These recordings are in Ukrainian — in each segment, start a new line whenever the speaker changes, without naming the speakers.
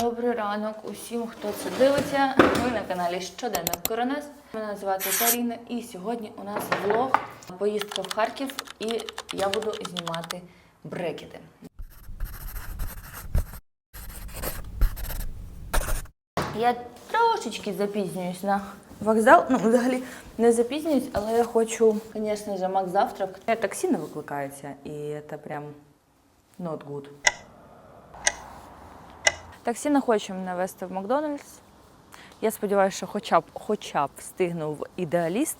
Добрий ранок усім, хто це дивиться. Ви на каналі Щоденник Коронес. Мене звати Каріна, і сьогодні у нас влог поїздка в Харків, і я буду знімати брекети. Я трошечки запізнююсь на вокзал. Ну, взагалі не запізнююсь, але я хочу, звісно ж, мак завтрак. Таксі не викликається, і це прям not good. Таксі не хоче мене вести в Макдональдс. Я сподіваюся, що хоча б, хоча б встигну в ідеаліст.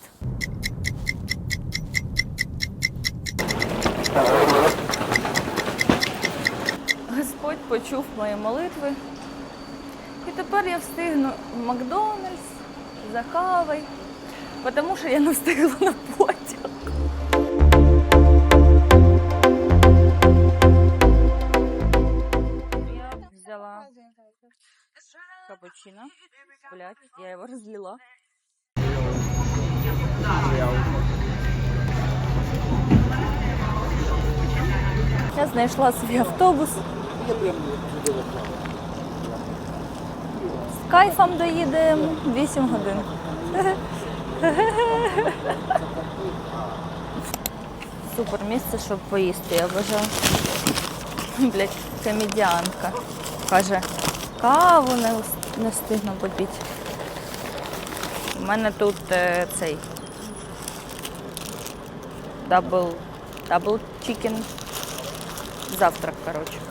Господь почув мої молитви. І тепер я встигну в Макдональдс за кавою, тому що я не встигла на потяг. Капучино. Блять, я его разлила. Я знайшла свій автобус. З кайфом доїдемо 8 годин. Супер місце, щоб поїсти, я вважаю. Блять, комедіанка. Каже, каву не, не встигну попіти. У мене тут е, цей дабл чікен. Завтрак, коротше.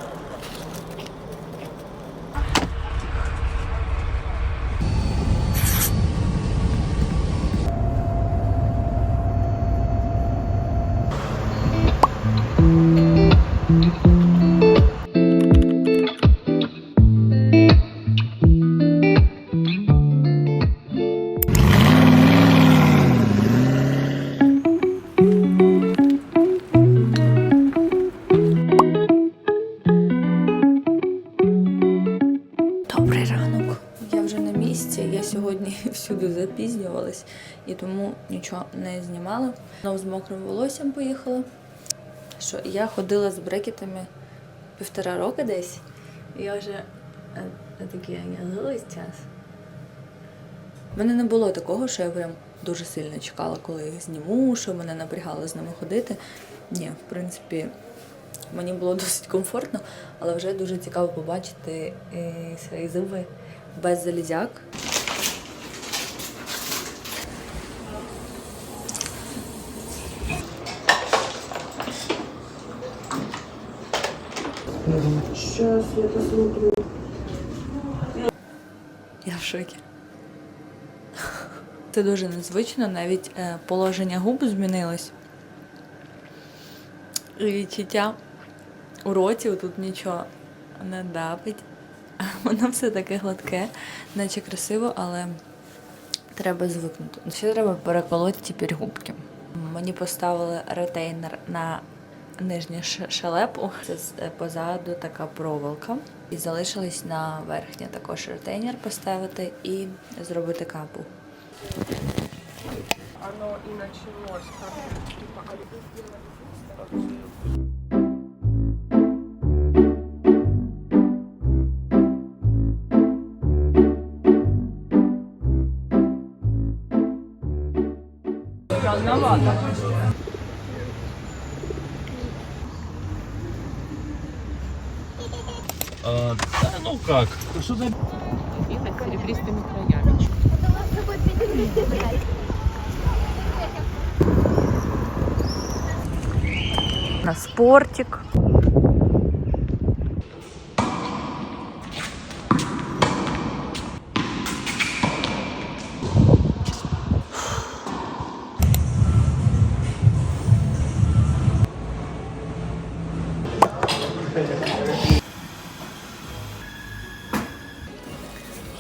Нічого не знімала. Знову з мокрим волоссям поїхала. Що я ходила з брекетами півтора року десь. Я вже е, такі я час. У мене не було такого, що я прям дуже сильно чекала, коли їх зніму, що мене напрягало з ними ходити. Ні, в принципі, мені було досить комфортно, але вже дуже цікаво побачити е, свої зуби без залізяк.
Я посмотрю.
Я в шокі. Це дуже незвично, навіть е, положення губ змінилось. Відчуття у роті тут нічого не давить. Воно все таке гладке, наче красиво, але треба звикнути. Ще треба переколоти тепер губки. Мені поставили ретейнер на нижню ш- шелепу. Це з- е, позаду така проволока. І залишилось на верхнє також ретейнер поставити і зробити капу.
Оно и началось как
ну как? Что ты
Ехать серебристыми краями.
На спортик.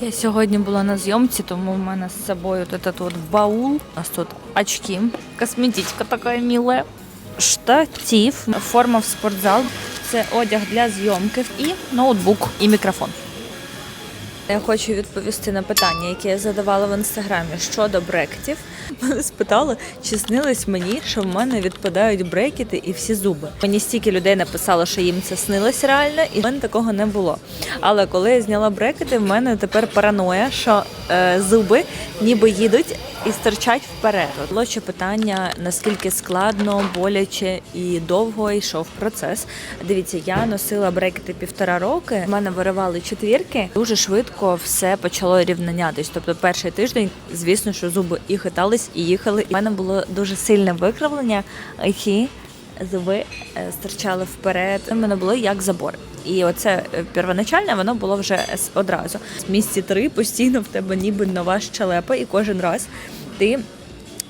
Я сьогодні була на зйомці, тому в мене з собою от баул. У нас тут очки, косметичка така милая, штатив, форма в спортзал. Це одяг для зйомки і ноутбук і мікрофон. Я хочу відповісти на питання, яке я задавала в інстаграмі щодо брекетів. Мене спитали, чи снилось мені, що в мене відпадають брекети і всі зуби. Мені стільки людей написало, що їм це снилось реально, і в мене такого не було. Але коли я зняла брекети, в мене тепер параноя, що зуби ніби їдуть і стирчать вперед. Було ще питання, наскільки складно, боляче і довго йшов процес. Дивіться, я носила брекети півтора роки. В мене виривали четвірки. Дуже швидко все почало рівнянятись. Тобто, перший тиждень, звісно, що зуби і хитались, і їхали. У мене було дуже сильне викривлення, які зуби е, стирчали вперед. У мене було як забор. І оце е, первоначальне воно було вже одразу. В місці три постійно в тебе ніби нова щелепа, і кожен раз ти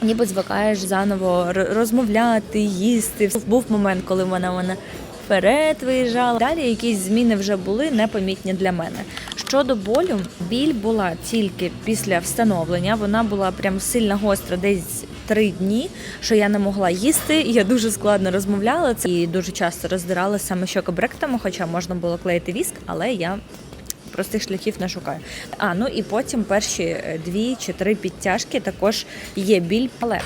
ніби звикаєш заново розмовляти, їсти. Був момент, коли вона мене вперед виїжджала. Далі якісь зміни вже були непомітні для мене. Щодо болю, біль була тільки після встановлення. Вона була прям сильно гостра, десь три дні, що я не могла їсти. Я дуже складно розмовляла це і дуже часто роздирала саме щокобректами, хоча можна було клеїти віск, але я простих шляхів не шукаю. А ну і потім перші е, дві чи три підтяжки також є біль. Але е,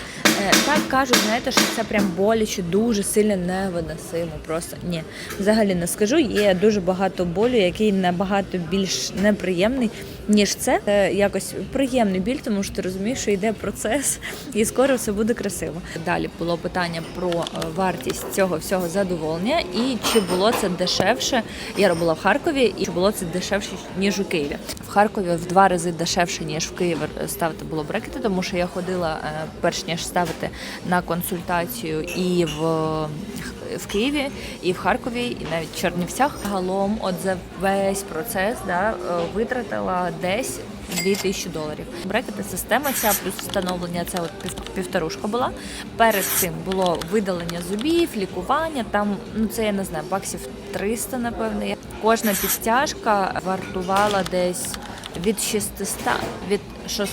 так кажуть, знаєте, що це прям боляче, дуже сильно невиносимо. Просто ні, взагалі не скажу. Є дуже багато болю, який набагато більш неприємний. Ніж це Це якось приємний біль, тому що ти розумієш, що йде процес, і скоро все буде красиво. Далі було питання про е, вартість цього всього задоволення і чи було це дешевше. Я робила в Харкові, і чи було це дешевше ніж у Києві. В Харкові в два рази дешевше ніж в Києві ставити було брекети, тому що я ходила е, перш ніж ставити на консультацію і в. В Києві і в Харкові, і навіть в Чернівцях загалом, от за весь процес да, е, витратила десь 2000 доларів. Брекети система ця плюс встановлення це от пів- півторушка була. Перед цим було видалення зубів, лікування. Там ну це я не знаю, баксів 300, напевно. Кожна підтяжка вартувала десь від 600, від 600,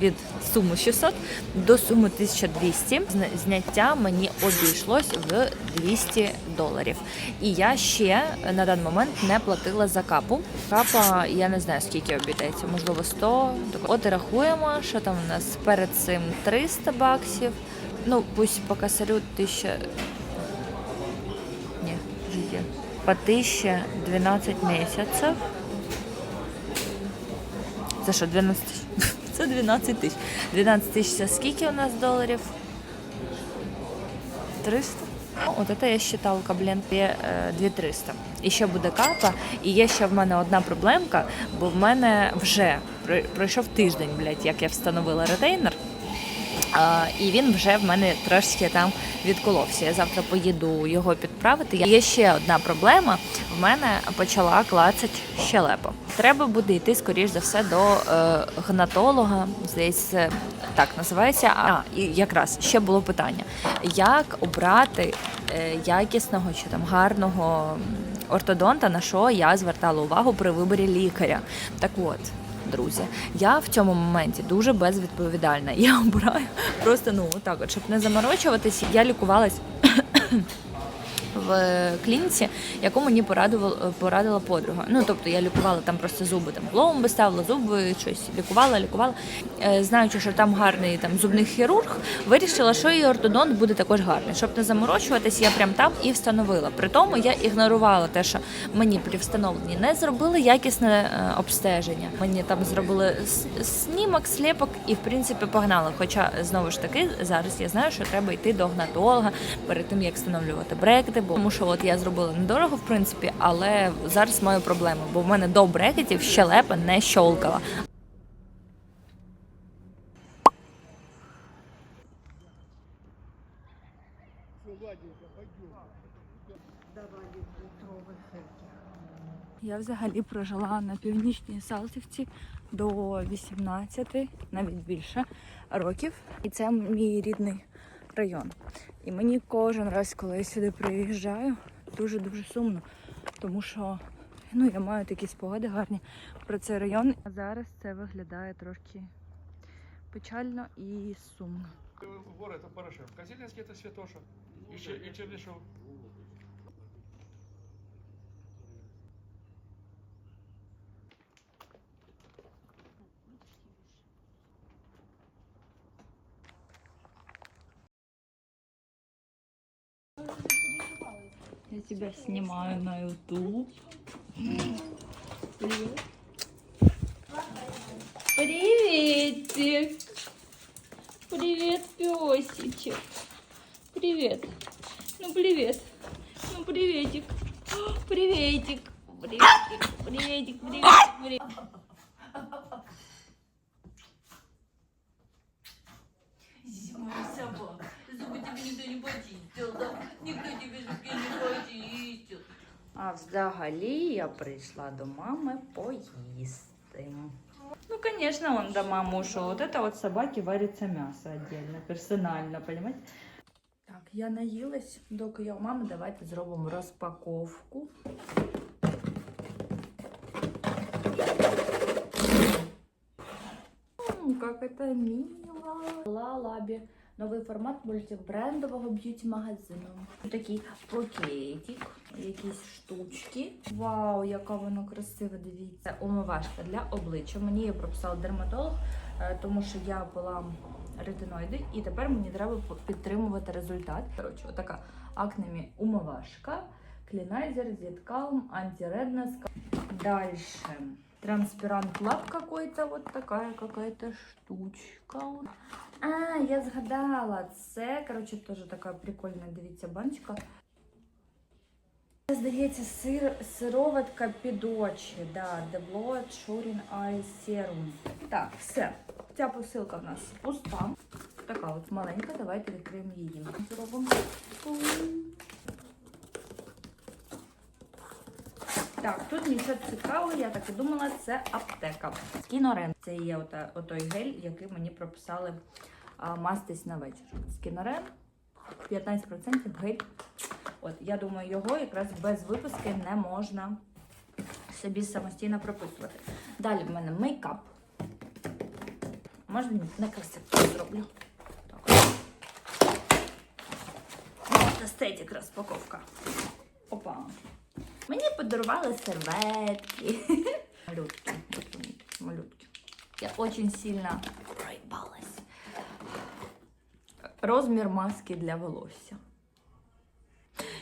від суми 600 до суми 1200. Зна- Зняття мені обійшлось в 200 доларів. І я ще на даний момент не платила за капу. Капа, я не знаю скільки обійдеться, можливо 100. От і рахуємо, що там у нас перед цим 300 баксів. Ну, пусть по косарю 1000... По 1012 місяців. Це що, 12 тисяч? Це 12 тисяч. 12 тисяч це скільки у нас доларів? 300? Ну, От це я считалка, блін, є е, 2300. І ще буде капа. І є ще в мене одна проблемка, бо в мене вже пройшов тиждень, блядь, як я встановила ретейнер. І він вже в мене трошки там відколовся. Я завтра поїду його підправити. Є ще одна проблема. В мене почала клацати щелепа. Треба буде йти, скоріш за все, до е, гнатолога. Здається, так називається. А і якраз ще було питання: як обрати е, якісного чи там гарного ортодонта, на що я звертала увагу при виборі лікаря. Так от друзі. Я в цьому моменті дуже безвідповідальна. Я обираю просто ну так, от, щоб не заморочуватись, я лікувалась. В клініці, яку мені порадувала порадила подруга. Ну тобто я лікувала там просто зуби, там пломби ставила зуби, щось лікувала, лікувала. Е, знаючи, що там гарний там зубний хірург, вирішила, що і ортодонт буде також гарний. Щоб не заморочуватись, я прям там і встановила. При тому я ігнорувала те, що мені при встановленні не зробили якісне е, обстеження. Мені там зробили снімок, сліпок і в принципі погнали. Хоча знову ж таки зараз я знаю, що треба йти до гнатолога перед тим як встановлювати брекети, бо тому що от я зробила недорого, в принципі, але зараз маю проблему, бо в мене до брекетів щелепа не щолкала. Я взагалі прожила на північній Салтівці до 18, навіть більше років. І це мій рідний район. І мені кожен раз, коли я сюди приїжджаю, дуже-дуже сумно, тому що ну, я маю такі спогади гарні про цей район. А зараз це виглядає трошки печально і сумно.
Вор це Порошенко. Казілінський это Святоша. і Чер-
тебя снимаю на YouTube. Привет. Приветик. Привет, песичек. Привет. Ну, привет. Ну, Приветик. Приветик, приветик, приветик, приветик.
Моя собака. Зубы тебе никто не почистил, да? Никто тебе зубки не почистил.
А взагалі я прийшла до мами поїсти. Ну, конечно, он до мамы ушел. Вот это вот собаке варится мясо отдельно, персонально, понимаете? Так, я наїлась, доки я у мами, давайте зробимо розпаковку. М, Как это мило. Лалабі. Новий формат мультибрендового б'юті-магазину. Такий пакетик, якісь штучки. Вау, яка вона красива, дивіться. Умивашка для обличчя. Мені її прописав дерматолог, е, тому що я була ретиноїди, і тепер мені треба підтримувати результат. Коротше, отака акнемі умивашка, клінайзер, зіткалм, антиреднес. Дальше. Транспирант лап какой-то, вот такая какая-то штучка. А, я згадала. Це, коротше, теж така прикольна, дивіться, баночка. Це, Здається, сир, сироватка під очі, да, The Blood Shoring Eye Serum. Так, все. Ця посилка в нас пуста. Така от маленька, давайте відкриємо її. Зробимо. Так, тут нічого цікавого, я так і думала, це аптека. Скінорен. Це є ота, отой гель, який мені прописали а, мастись на вечір. Скінорен 15% гель. От, я думаю, його якраз без виписки не можна собі самостійно прописувати. Далі в мене мейкап. Можна на красивку зроблю. Так. Естетик розпаковка. Опа. Мені подарували серветки. Малютки. Малютки. Я очень сильно проїбалась. Розмір маски для волосся.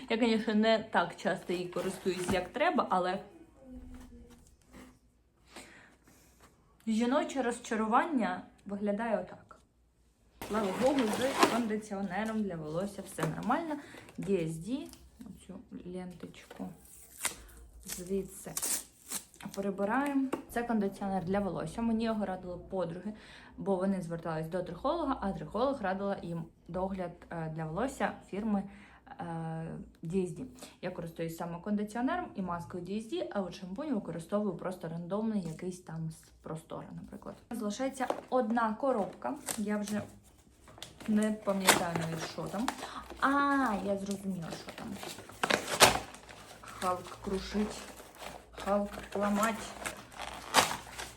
Я, звісно, не так часто її користуюсь, як треба, але жіноче розчарування виглядає отак. Слава Богу, з кондиціонером для волосся все нормально. DSD, оцю ленточку звідси перебираємо. Це кондиціонер для волосся. Мені його радили подруги, бо вони звертались до трихолога, а трихолог радила їм догляд е, для волосся фірми е, DSD. Я користуюсь саме кондиціонером і маскою DSD, а от шампунь використовую просто рандомний якийсь там з простора, наприклад. Залишається одна коробка. Я вже не пам'ятаю що там. А, я зрозуміла, що там. Халк крушить, Халк ломать.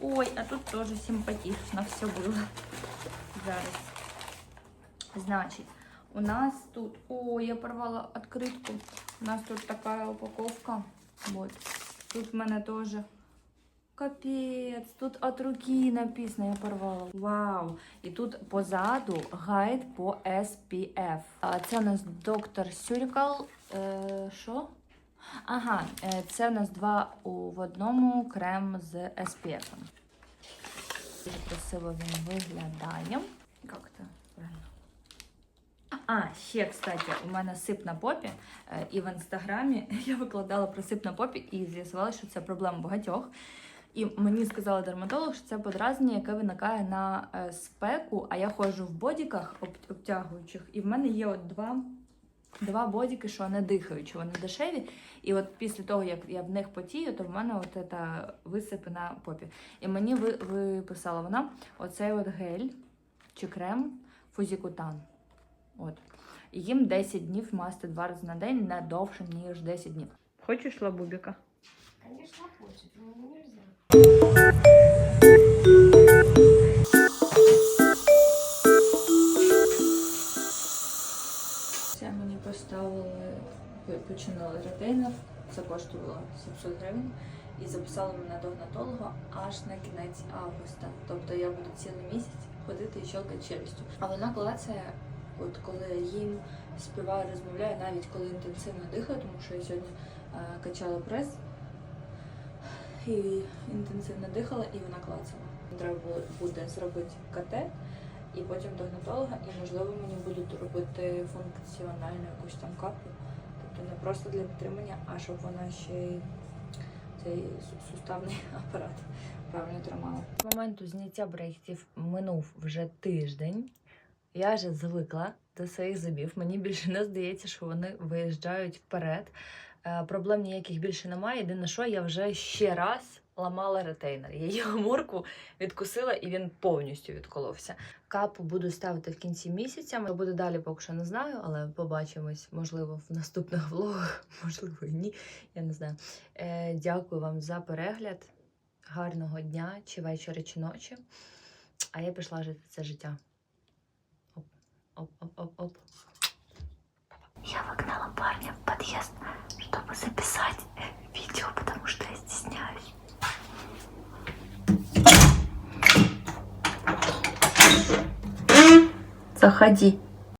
Ой, а тут тоже симпатично все было. Зараз. Значит, у нас тут... Ой, я порвала открытку. У нас тут такая упаковка. Вот. Тут в мене тоже... Капець, тут от руки написано, я порвала. Вау! І тут позаду гайд по SPF. Це у нас доктор Сюрікал. Е, що? Ага, е, це у нас два у, в одному крем з SPF. Дуже красиво він виглядає. Як це правильно? А, ще, кстати, у мене сип на попі, е, і в інстаграмі я викладала про сип на попі і з'ясувала, що це проблема багатьох. І мені сказала дерматолог, що це подразнення, яке виникає на е, спеку, а я ходжу в бодіках обтягуючих, і в мене є от два, два бодіки, що не дихаючі, вони дешеві. І от після того, як я в них потію, то в мене от це висипи на попі. І мені виписала вона оцей от гель чи крем фузікутан. От. Їм 10 днів масти два рази на день, не довше, ніж 10 днів. Хочеш лабубіка?
Конечно, хочет, но нельзя.
Це поставили, ви- починали ретейнер, це коштувало 700 гривень. І записали мене до гнатолога аж на кінець августа. Тобто я буду цілий місяць ходити і щелкати челюстю. А вона клацає От коли їм співаю, розмовляю, навіть коли інтенсивно дихаю, тому що я сьогодні е, качала прес і інтенсивно дихала, і вона клацала. Треба буде зробити КТ і потім до гнатолога, і можливо мені будуть робити функціональну якусь там каплю. Тобто не просто для підтримання, а щоб вона ще й цей суставний апарат правильно тримала. З моменту зняття брейків минув вже тиждень. Я вже звикла до своїх зубів. Мені більше не здається, що вони виїжджають вперед. Е, Проблем ніяких більше немає. Єдине, що я вже ще раз ламала ретейнер. Я його мурку відкусила і він повністю відколовся. Капу буду ставити в кінці місяця. Що буде далі, поки що не знаю, але побачимось, можливо, в наступних влогах, можливо, і ні. Я не знаю. Е, дякую вам за перегляд. Гарного дня, чи вечора, чи ночі. А я пішла жити це життя. Оп, оп, оп, оп, оп.
Я вогнала парня в подъезд, чтобы записать видео, потому что я стесняюсь.
Заходи.